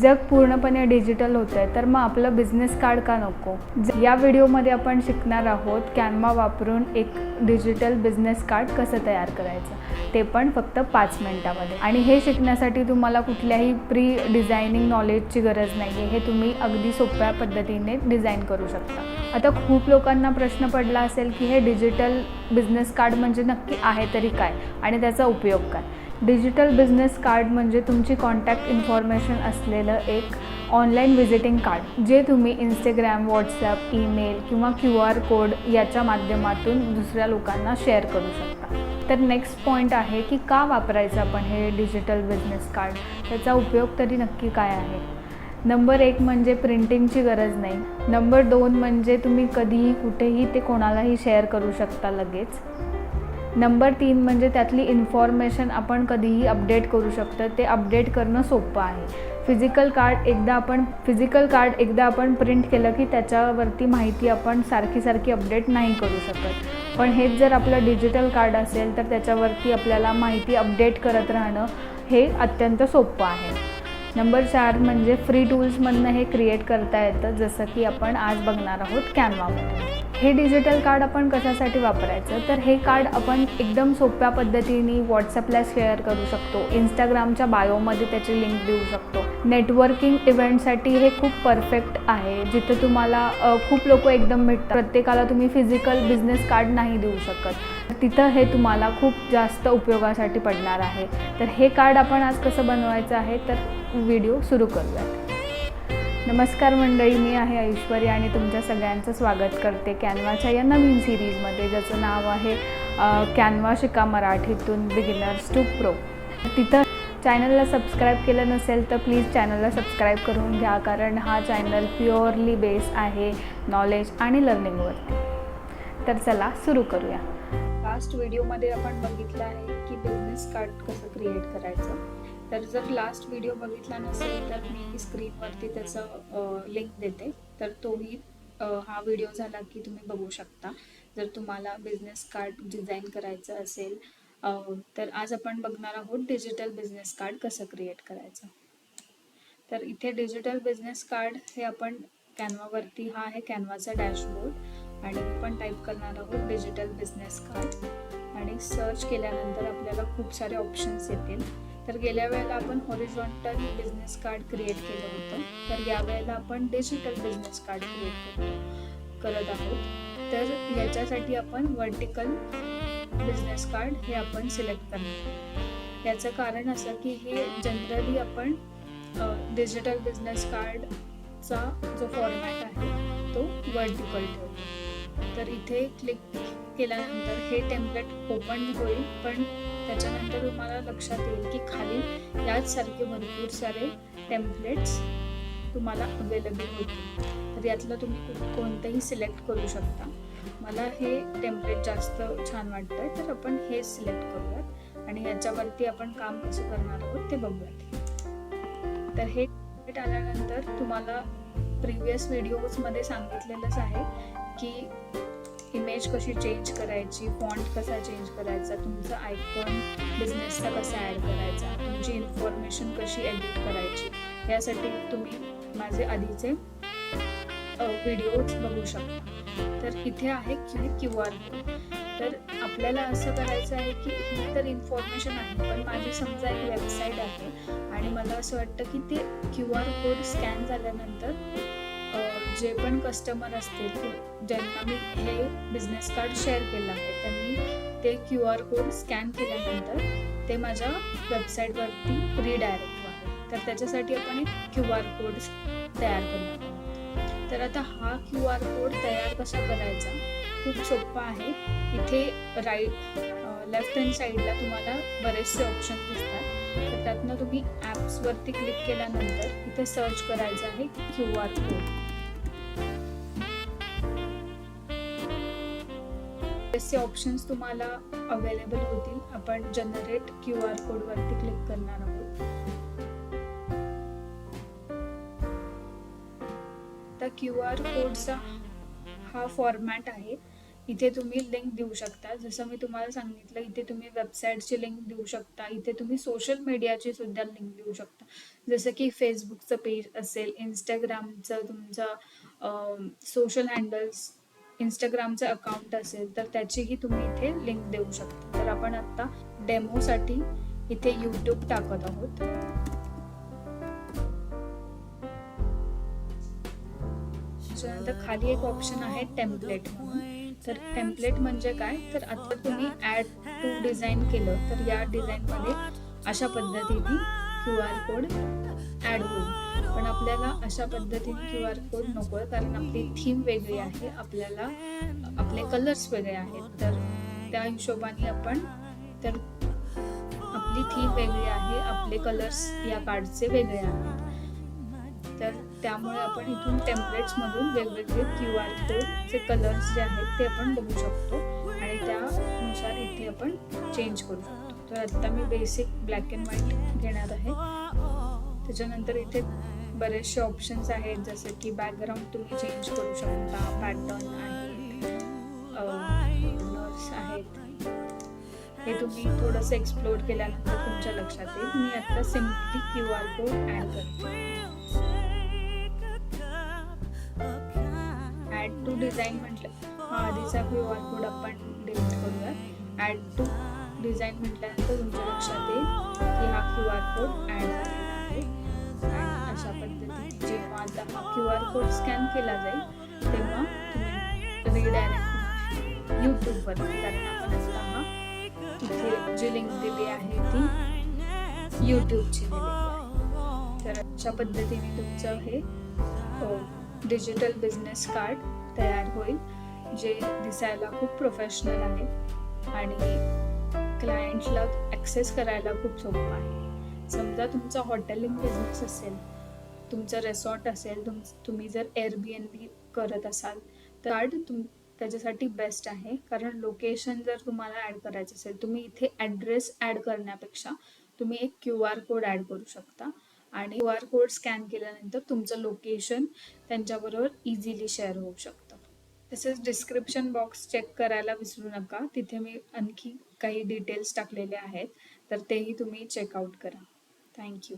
जग पूर्णपणे डिजिटल होतं आहे तर मग आपलं बिझनेस कार्ड का नको? या व्हिडिओमध्ये आपण शिकणार आहोत कॅनवा वापरून एक डिजिटल बिझनेस कार्ड कसं तयार करायचं. ते पण फक्त पाच मिनटामध्ये. आणि हे शिकण्यासाठी तुम्हाला कुठल्याही प्री डिझायनिंग नॉलेजची गरज नाही आहे हे तुम्ही अगदी सोप्या पद्धतीने डिझाईन करू शकता. आता खूप लोकांना प्रश्न पडला असेल की हे डिजिटल बिझनेस कार्ड म्हणजे नक्की आहे तरी काय? आणि त्याचा उपयोग काय? डिजिटल बिझनेस कार्ड म्हणजे तुमची कॉन्टॅक्ट इन्फॉर्मेशन असलेलं एक ऑनलाईन व्हिजिटिंग कार्ड जे तुम्ही इंस्टाग्राम व्हॉट्सॲप ईमेल किंवा क्यू आर कोड याच्या माध्यमातून दुसऱ्या लोकांना शेअर करू शकता. तर नेक्स्ट पॉईंट आहे की का वापरायचं आपण हे डिजिटल बिझनेस कार्ड त्याचा उपयोग तरी नक्की काय आहे? नंबर एक म्हणजे प्रिंटिंगची गरज नाही. नंबर दोन म्हणजे तुम्ही कधीही कुठेही ते कोणालाही शेअर करू शकता लगेच. नंबर तीन म्हणजे त्यातली इन्फॉर्मेशन आपण कधीही अपडेट करू शकतो. ते अपडेट करणं सोपं आहे. फिजिकल कार्ड एकदा आपण फिजिकल कार्ड एकदा आपण प्रिंट केलं की त्याच्यावरती माहिती आपण सारखी सारखी अपडेट नाही करू शकत. पण हेच जर आपलं डिजिटल कार्ड असेल तर त्याच्यावरती आपल्याला माहिती अपडेट करत राहणं हे अत्यंत सोपं आहे. नंबर चार म्हणजे फ्री टूल्समधनं हे क्रिएट करता येतं जसं की आपण आज बघणार आहोत कॅनवामध्ये हे डिजिटल कार्ड आपण कशासाठी वापरायचं? तर हे कार्ड आपण एकदम सोप्या पद्धतीने व्हॉट्सअपला शेअर करू शकतो. इंस्टाग्रामच्या बायोमध्ये त्याची लिंक देऊ शकतो. नेटवर्किंग इव्हेंटसाठी हे खूप परफेक्ट आहे. जिथं तुम्हाला खूप लोक एकदम भेटतात. प्रत्येकाला तुम्ही फिजिकल बिझनेस कार्ड नाही देऊ शकत. तिथं हे तुम्हाला खूप जास्त उपयोगासाठी पडणार आहे. तर हे कार्ड आपण आज कसं बनवायचं आहे? तर व्हिडिओ सुरू करूयात. नमस्कार मंडळी मी आहे ऐश्वर्या आणि तुमच्या सगळ्यांचं स्वागत करते कॅनवाच्या या नवीन सिरीजमध्ये ज्याचं नाव आहे कॅनवा शिका मराठीतून बिगिनर्स टू प्रो. तिथं चॅनलला सबस्क्राईब केलं नसेल तर प्लीज चॅनलला सबस्क्राईब करून घ्या कारण हा चॅनल प्युअरली बेस आहे नॉलेज आणि लर्निंगवरती. तर चला सुरू करूया. लास्ट व्हिडिओमध्ये आपण बघितलं आहे की बिझनेस कार्ड कसं क्रिएट करायचं. तर जर लास्ट व्हिडिओ बघितला नसेल तर मी स्क्रीनवरती त्याचं लिंक देते. तर तोही हा व्हिडिओ झाला की तुम्ही बघू शकता. जर तुम्हाला बिझनेस कार्ड डिझाईन करायचं असेल तर आज आपण बघणार आहोत डिजिटल बिझनेस कार्ड कसं क्रिएट करायचं. तर इथे डिजिटल बिझनेस कार्ड हे आपण कॅनवावरती हा आहे कॅनवाचा डॅशबोर्ड आणि आपण टाईप करणार आहोत डिजिटल बिझनेस कार्ड आणि सर्च केल्यानंतर आपल्याला खूप सारे ऑप्शन्स येतील. तर गेल्या वेळेला आपण हॉरिझॉन्टल बिझनेस कार्ड क्रिएट केलं होतं. तर या वेळेला आपण डिजिटल बिझनेस कार्ड क्रिएट करतो करत आहोत. तर याच्यासाठी आपण वर्टिकल बिझनेस कार्ड हे आपण सिलेक्ट करणार. याचं कारण असं की हे जनरली आपण डिजिटल बिझनेस कार्डचा जो फॉर्मॅट आहे तो वर्टिकल ठेवतो. तर इथे क्लिक केल्यानंतर हे टेम्पलेट ओपन होईल पण त्याच्यानंतर तुम्हाला लक्षात येईल की खाली याच सारखे भरपूर सारे टेम्पलेट्स तुम्हाला अवेलेबल होतील. तर यातलं तुम्ही कोणतंही सिलेक्ट करू शकता. मला हे टेम्पलेट जास्त छान वाटतंय तर आपण हे सिलेक्ट करूयात. आणि याच्यावरती आपण काम कसं करणार आहोत ते बघूयात. तर हे टेम्पलेट आल्यानंतर तुम्हाला प्रिव्हियस व्हिडिओजमध्ये सांगितलेलंच आहे की इमेज कशी चेंज करायची फॉन्ट कसा चेंज करायचा तुमचा आयकॉन बिझनेसचा कसा ॲड करायचा तुमची इन्फॉर्मेशन कशी एडिट करायची यासाठी तुम्ही माझे आधीचे व्हिडिओज बघू शकता. तर इथे आहे की क्यू आर कोड तर आपल्याला असं करायचं आहे की ही तर इन्फॉर्मेशन आहे पण माझी समजा एक वेबसाईट आहे आणि मला असं वाटतं की ते क्यू आर कोड स्कॅन झाल्यानंतर जे पण कस्टमर असतील ज्यांना मी हे बिझनेस कार्ड शेअर केलं आहे त्यांनी ते क्यू आर कोड स्कॅन केल्यानंतर ते माझ्या वेबसाईटवरती रिडायरेक्ट व्हावे. तर त्याच्यासाठी आपण एक क्यू आर कोड तयार करणार आहोत तर आता हा क्यू आर कोड तयार कसा करायचा? खूप सोप्पा आहे. इथे राईट लेफ्ट हँड साईडला तुम्हाला बरेचसे ऑप्शन दिसतात. तर त्यातनं तुम्ही ॲप्सवरती क्लिक केल्यानंतर इथे सर्च करायचं आहे क्यू आर कोड असे ऑप्शन्स तुम्हाला अवेलेबल होतील. आपण जनरेट क्यू आर कोडवरती क्लिक करणार आहोत. तर क्यू आर कोडचा हा फॉर्मॅट आहे. इथे तुम्ही लिंक देऊ शकता. जसं मी तुम्हाला सांगितलं इथे तुम्ही वेबसाईटची लिंक देऊ शकता. इथे तुम्ही सोशल मीडियाची सुद्धा लिंक देऊ शकता. जसं की फेसबुकचं पेज असेल इंस्टाग्रामचं तुमचं सोशल हँडल्स इंस्टाग्रामचं अकाउंट असेल तर त्याचीही तुम्ही इथे लिंक देऊ शकता. तर आपण आता डेमोसाठी इथे यूट्यूब टाकत आहोत. त्याच्यानंतर खाली एक ऑप्शन आहे टेम्पलेट म्हणून. तर टेम्पलेट म्हणजे काय? तर आता तुम्ही ॲड टू डिझाईन केलं तर या डिझाईनमध्ये अशा पद्धतीने क्यू आर कोड ॲड होईल. पण आपल्याला अशा पद्धतीने क्यू आर कोड नको आहे कारण आपली थीम वेगळी आहे आपल्याला आपले कलर्स वेगळे आहेत. तर त्या हिशोबाने आपण तर आपली थीम वेगळी आहे आपले कलर्स या कार्डचे वेगळे आहेत. तर त्यामुळे आपण इथून टेम्पलेट्समधून वेगवेगळे क्यू आर कोडचे कलर्स जे आहेत ते आपण बघू शकतो आणि त्यानुसार इथे आपण चेंज करू शकतो. तर आत्ता मी बेसिक ब्लॅक अँड व्हाईट घेणार आहे. त्याच्यानंतर इथे बरेचसे ऑप्शन्स आहेत जसे की बॅकग्राऊंड तुम्ही चेंज करू शकता पॅटर्न आहेत आहेत. हे तुम्ही थोडंसं एक्सप्लोर केल्यानंतर तुमच्या लक्षात येईल. मी आता simply Q R code add करते. ॲड टू डिझाईन म्हटलं. हा आधीचा क्यू आर कोड आपण डिलीट करूया ॲड टू डिझाईन म्हटल्यानंतर तुमच्या लक्षात येईल की हा क्यू आर कोड ॲड झालेला आहे. आणि अशा पद्धतीने जेव्हा आता हा क्यू आर कोड स्कॅन केला जाईल तेव्हा तुम्ही रिडायरेक्ट यूट्यूबवर कारण आपण हा जी लिंक दिली आहे ती यूट्यूबची दिलेली आहे. तर अशा पद्धतीने तुमचं हे डिजिटल बिझनेस कार्ड तयार होईल जे दिसायला खूप प्रोफेशनल आहे. आणि क्लायंटला ॲक्सेस करायला खूप सोपं आहे. समजा तुमचा हॉटेलिंग बिझनेस असेल तुमचं रेसॉर्ट असेल तुम तुम्ही जर एअर बी एन बी करत असाल तर कार्ड तुम त्याच्यासाठी बेस्ट आहे. कारण लोकेशन जर तुम्हाला ॲड करायचं असेल तुम्ही इथे ॲड्रेस ॲड करण्यापेक्षा तुम्ही एक क्यू आर कोड ॲड करू शकता. आणि क्यू आर कोड स्कॅन केल्यानंतर तुमचं लोकेशन त्यांच्याबरोबर इझिली शेअर होऊ शकतं. तसेच डिस्क्रिप्शन बॉक्स चेक करायला विसरू नका. तिथे मी आणखी काही डिटेल्स टाकलेले आहेत. तर तेही तुम्ही चेकआउट करा. थँक्यू